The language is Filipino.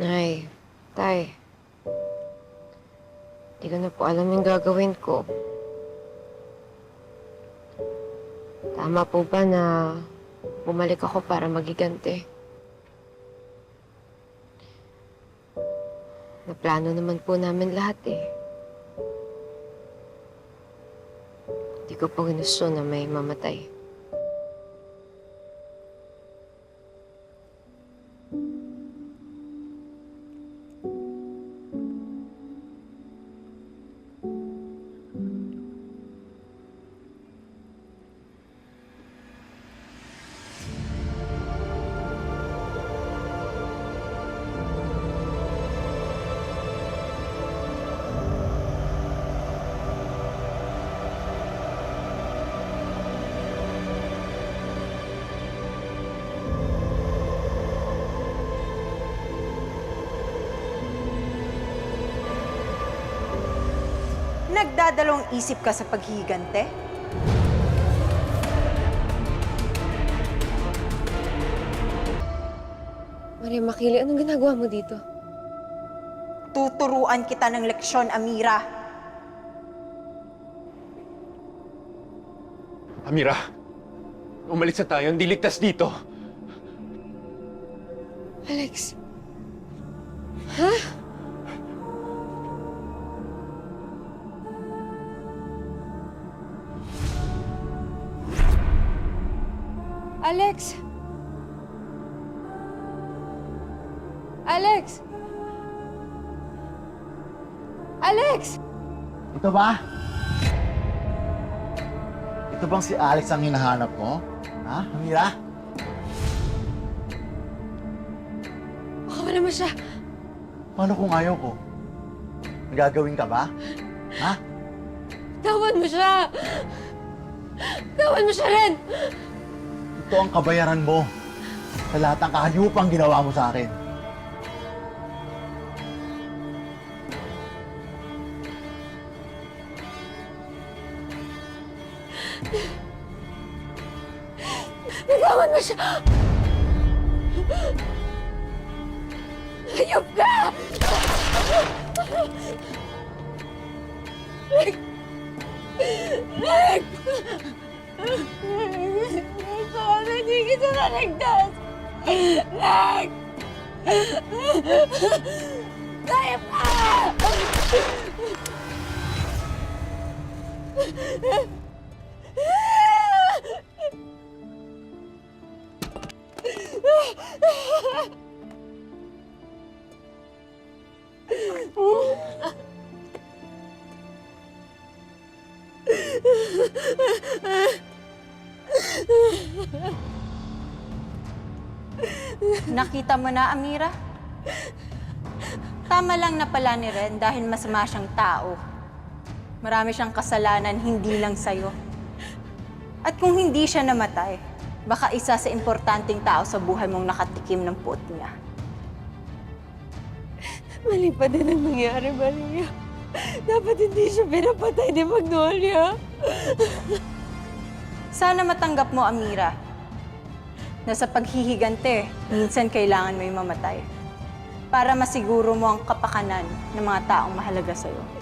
Nay, tay. Hindi ko na po alam yung gagawin ko. Tama po ba na bumalik ako para magiganti? Naplano naman po namin lahat eh. Hindi ko po ginusto na may mamatay. Nagdadalawang isip ka sa paghihigante? Maria Makili, anong ginagawa mo dito? Tuturuan kita ng leksyon, Amira. Amira, umalis na tayo. Hindi ligtas dito. Alex. Alex! Alex! Alex! Ito ba? Ito bang si Alex ang hinahanap mo? Ha, Amira? Baka wala mo siya. Paano kung ayaw ko? Nagagawin ka ba? Ha? Tawan mo siya! Tawan mo siya rin! Ito ang kabayaran mo sa lahat ng kahayupang ginawa mo sa akin. Tawan mo siya! Hayop ka! Rick! Rick! Sana hindi kita naligtas! Rick! Hayop ka! Nakita mo na, Amira? Tama lang na pala ni Ren dahil masama siyang tao. Marami siyang kasalanan, hindi lang sa'yo. At kung hindi siya namatay, baka isa sa importanteng tao sa buhay mong nakatikim ng puot niya. Mali pa din ang nangyari, Maria. Dapat hindi siya pinapatay ni Magnolia. Sana matanggap mo, Amira, na sa paghihigante, minsan kailangan mo mamatay para masiguro mo ang kapakanan ng mga taong mahalaga sa'yo.